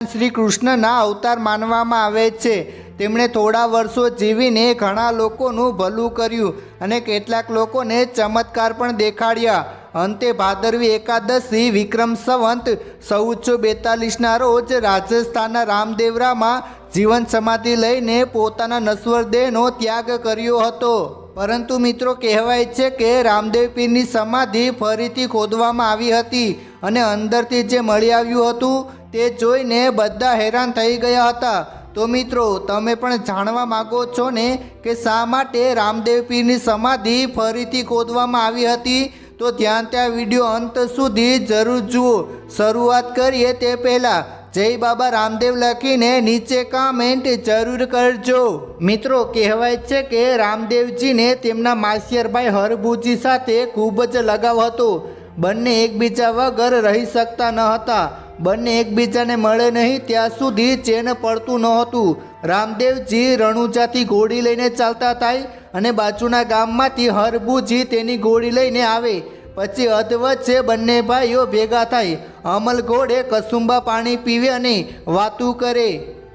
શ્રી કૃષ્ણના અવતાર માનવામાં આવે છે. તેમણે થોડા વર્ષો જીવીને ઘણા લોકોનું ભલું કર્યું અને કેટલાક લોકોને ચમત્કાર પણ દેખાડ્યા. અંતે ભાદરવી એકાદશી, વિક્રમ સંવંત, ચૌદસો બેતાલીસના રોજ રાજસ્થાનના રામદેવરામાં જીવન સમાધિ લઈને પોતાના નશ્વર દેહનો ત્યાગ કર્યો હતો. પરંતુ મિત્રો, કહેવાય છે કે રામદેવ પીરની સમાધિ ફરીથી ખોદવામાં આવી હતી અને અંદરથી જે મળી આવ્યું હતું તે જોઈને બધા હેરાન થઈ ગયા હતા. તો મિત્રો, તમે પણ જાણવા માગો છો ને કે શા માટે રામદેવ પીરની સમાધિ ફરીથી ખોદવામાં આવી હતી? તો ધ્યાન ત્યાં વીડિયો અંત સુધી જરૂર જુઓ. શરૂઆત કરીએ તે પહેલાં. જય બાબા રામદેવ લખીને નીચે કામેન્ટ જરૂર કરજો. મિત્રો, કહેવાય છે કે રામદેવજીને તેમના માસિયરભાઈ હરભુજી સાથે ખૂબ જ લગાવ હતો. બંને એકબીજા વગર રહી શકતા ન હતા. બંને એકબીજાને મળે નહીં, ત્યાં સુધી ચેન પડતું નહોતું. રામદેવજી રણુજાથી ઘોડી લઈને ચાલતા થાય અને બાજુના ગામમાંથી હરભુજી તેની ઘોડી લઈને આવે. પછી અધવચ્ચે બંને ભાઈઓ ભેગા થાય. અમલ ઘોડે કસુંબા પાણી પીવે અને વાતું કરે.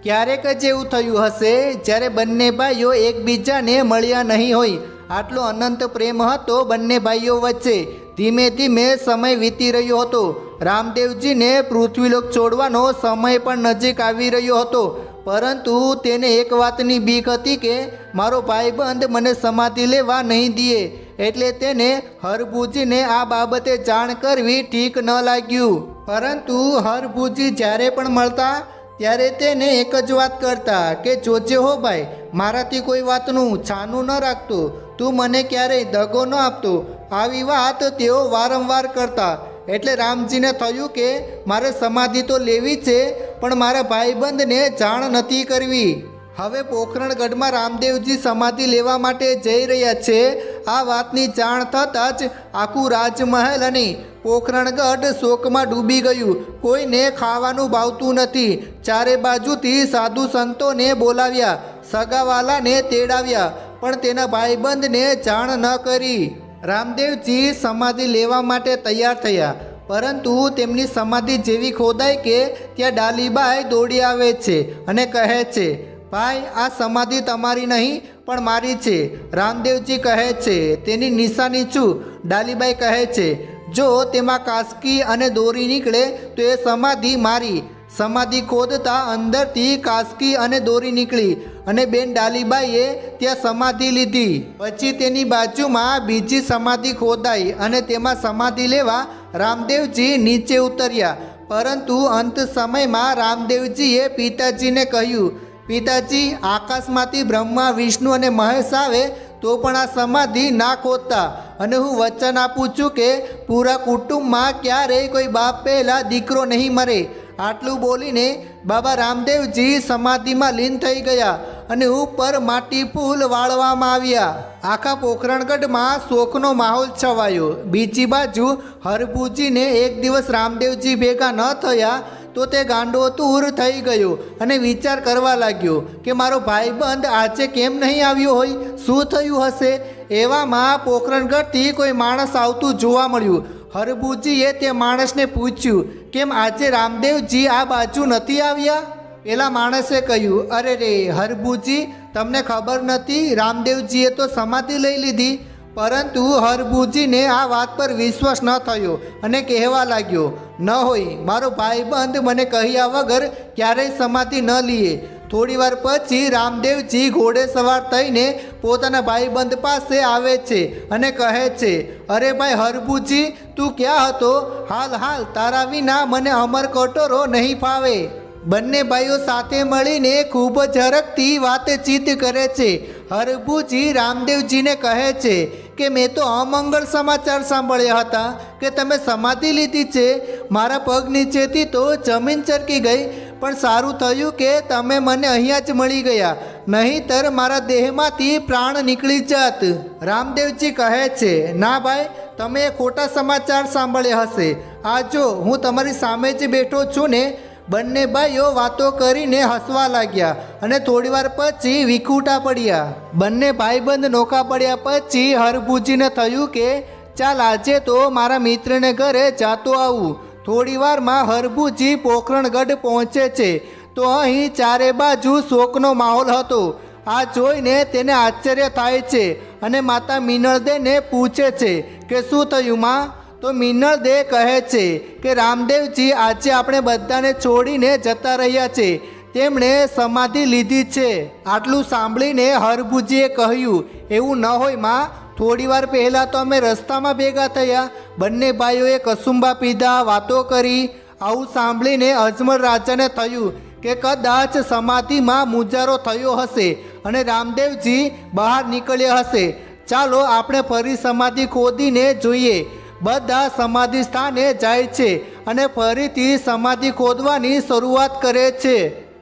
ક્યારેક જ એવું થયું હશે, જ્યારે બંને ભાઈઓ એકબીજાને મળ્યા નહીં હોય. આટલો અનંત પ્રેમ હતો બંને ભાઈઓ વચ્ચે. ધીમે ધીમે સમય વીતી રહ્યો હતો. રામદેવજીને પૃથ્વીલોક છોડવાનો સમય પણ નજીક આવી રહ્યો હતો. પરંતુ તેને એક વાતની બીક હતી કે મારો ભાઈબંધ મને સમાધિ લેવા નહીં દે, એટલે તેને હરભુજીને આ બાબતે જાણ કરવી ઠીક ન લાગ્યું. પરંતુ હરભુજી જ્યારે પણ મળતા ત્યારે તેને એક જ વાત કરતા કે, જોજે હો ભાઈ, મારાથી કોઈ વાતનું છાનું ન રાખતું. તું મને ક્યારેય દગો ન આપતો. આવી વાત તેઓ વારંવાર કરતા. એટલે રામજીને થયું કે, મારે સમાધિ તો લેવી છે, પણ મારા ભાઈબંધને જાણ નથી કરવી. હવે પોખરણગઢમાં રામદેવજી સમાધિ લેવા માટે જઈ રહ્યા છે. આ વાતની જાણ થતાં જ આખું રાજમહેલ અને પોખરણગઢ શોકમાં ડૂબી ગયું. કોઈને ખાવાનું ભાવતું નથી. ચારે બાજુથી સાધુ સંતોને બોલાવ્યા. સગાવાલાને તેડાવ્યા. પણ તેના ભાઈબંધને જાણ ન કરી. રામદેવજી સમાધિ લેવા માટે તૈયાર થયા. પરંતુ તેમની સમાધિ જેવી ખોદાય કે ત્યાં ડાલીબાઈ દોડી આવે છે અને કહે છે, ભાઈ, આ સમાધિ તમારી નહીં, પણ મારી છે. રામદેવજી કહે છે, તેની નિશાની છું. ડાલીબાઈ કહે છે જો તેમાં કાસકી અને દોરી નીકળે, તો એ સમાધિ મારી. સમાધિ ખોદતા અંદરથી કાસકી અને દોરી નીકળી અને બેન ડાલીબાઈએ ત્યાં સમાધિ લીધી. પછી તેની બાજુમાં બીજી સમાધિ ખોદાઈ અને તેમાં સમાધિ લેવા રામદેવજી નીચે ઉતર્યા. પરંતુ અંત સમયમાં રામદેવજીએ પિતાજીને કહ્યું, પિતાજી, આકાશમાંથી બ્રહ્મા, વિષ્ણુ અને મહેશ આવે તો પણ આ સમાધિ ના ખોદતા. અને હું વચન આપું છું કે પૂરા કુટુંબમાં ક્યારેય કોઈ બાપ પહેલાં દીકરો નહીં મરે. આટલું બોલીને બાબા રામદેવજી સમાધિમાં લીન થઈ ગયા અને ઉપર માટી ફૂલ વાળવામાં આવ્યા. આખા પોખરણગઢમાં શોકનો માહોલ છવાયો. બીજી બાજુ હરભુજીને એક દિવસ રામદેવજી ભેગા ન થયા તો તે ગાંડો તૂર થઈ ગયો અને વિચાર કરવા લાગ્યો કે મારો ભાઈબંધ આજે કેમ નહીં આવ્યો હોય? શું થયું હશે? એવામાં પોખરણગઢથી કોઈ માણસ આવતું જોવા મળ્યું. હરભુજીએ તે માણસને પૂછ્યું, કેમ આજે રામદેવજી આ બાજુ નથી આવ્યા? પેલા માણસે કહ્યું, અરે રે હરભુજી, તમને ખબર નથી, રામદેવજીએ તો સમાધિ લઈ લીધી. પરંતુ હરભુજીને આ વાત પર વિશ્વાસ ન થયો અને કહેવા લાગ્યો, ન હોય, મારો ભાઈબંધ મને કહ્યા વગર ક્યારેય સમાધિ ન લીએ. થોડીવાર પછી રામદેવજી ઘોડે સવાર થઈને પોતાના ભાઈબંધ પાસે આવે છે અને કહે છે, અરે ભાઈ હરભુજી, તું ક્યાં હતો? હાલ હાલ, તારા વિના મને અમર કટોરો નહીં ફાવે. બંને ભાઈઓ સાથે મળીને ખૂબ જ હરખથી વાતચીત કરે છે. હરભુજી રામદેવજીને કહે છે કે મેં તો અમંગળ સમાચાર સાંભળ્યા હતા કે તમે સમાધિ લીધી છે, મારા પગ નીચેથી તો જમીન ચરકી ગઈ, પણ સારું થયું કે તમે મને અહીંયા જ મળી ગયા, નહીંતર મારા દેહમાંથી પ્રાણ નીકળી જાત. રામદેવજી કહે છે, ના ભાઈ, તમે ખોટા સમાચાર સાંભળ્યા હશે. આ જો, હું તમારી સામે જ બેઠો છું ને બંને ભાઈઓ વાતો કરીને હસવા લાગ્યા અને થોડીવાર પછી વિખૂટા પડ્યા. બંને ભાઈબંધ નોખા પડ્યા પછી હરભુજીને થયું કે, ચાલ, આજે તો મારા મિત્રને ઘરે જાતો આવું. થોડીવારમાં હરભુજી પોખરણગઢ પહોંચે છે. તો અહીં ચારે બાજુ શોકનો માહોલ હતો. આ જોઈને તેને આશ્ચર્ય થાય છે અને માતા મિનળદેને પૂછે છે કે, શું થયું, માં? તો મિનળદે કહે છે કે રામદેવજી આજે આપણે બધાને છોડીને જતા રહ્યા છે. તેમણે સમાધિ લીધી છે. આટલું સાંભળીને હરભુજીએ કહ્યું, એવું ન હોયમાં, થોડી વાર પહેલાં તો અમે રસ્તામાં ભેગા થયા. બંને ભાઈઓએ કસુંબા પીધા, વાતો કરી. આવું સાંભળીને અજમલ રાજાને થયું કે કદાચ સમાધિમાં મુજારો થયો હશે અને રામદેવજી બહાર નીકળ્યા હશે. ચાલો, આપણે ફરી સમાધિ ખોદીને જોઈએ. બધા સમાધિ સ્થાને જાય છે અને ફરીથી સમાધિ ખોદવાની શરૂઆત કરે છે.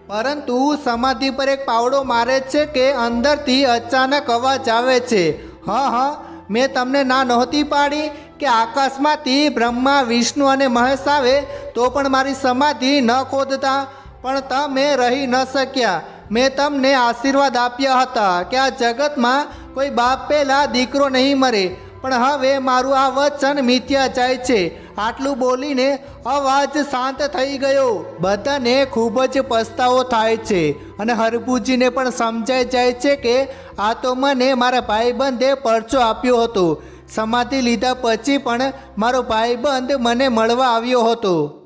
પરંતુ સમાધિ પર એક પાવડો મારે છે કે અંદરથી અચાનક અવાજ આવે છે. હા હા, મેં તમને ના નહોતી પાડી કે આકાશમાંથી બ્રહ્મા, વિષ્ણુ અને મહેશ આવે તો પણ મારી સમાધિ ન ખોદતા. પણ તમે રહી ન શક્યા. મેં તમને આશીર્વાદ આપ્યા હતા કે આ જગતમાં કોઈ બાપ પહેલાં દીકરો નહીં મરે. પણ હવે મારું આ વચન મિથ્યા જાય છે. આટલું બોલીને અવાજ શાંત થઈ ગયો. બધાને ખૂબ જ પસ્તાવો થાય છે અને હરભુજીને પણ સમજાઈ જાય છે કે આ તો મને મારા ભાઈબંધે પરચો આપ્યો હતો. સમાધિ લીધા પછી પણ મારો ભાઈબંધ મને મળવા આવ્યો હતો.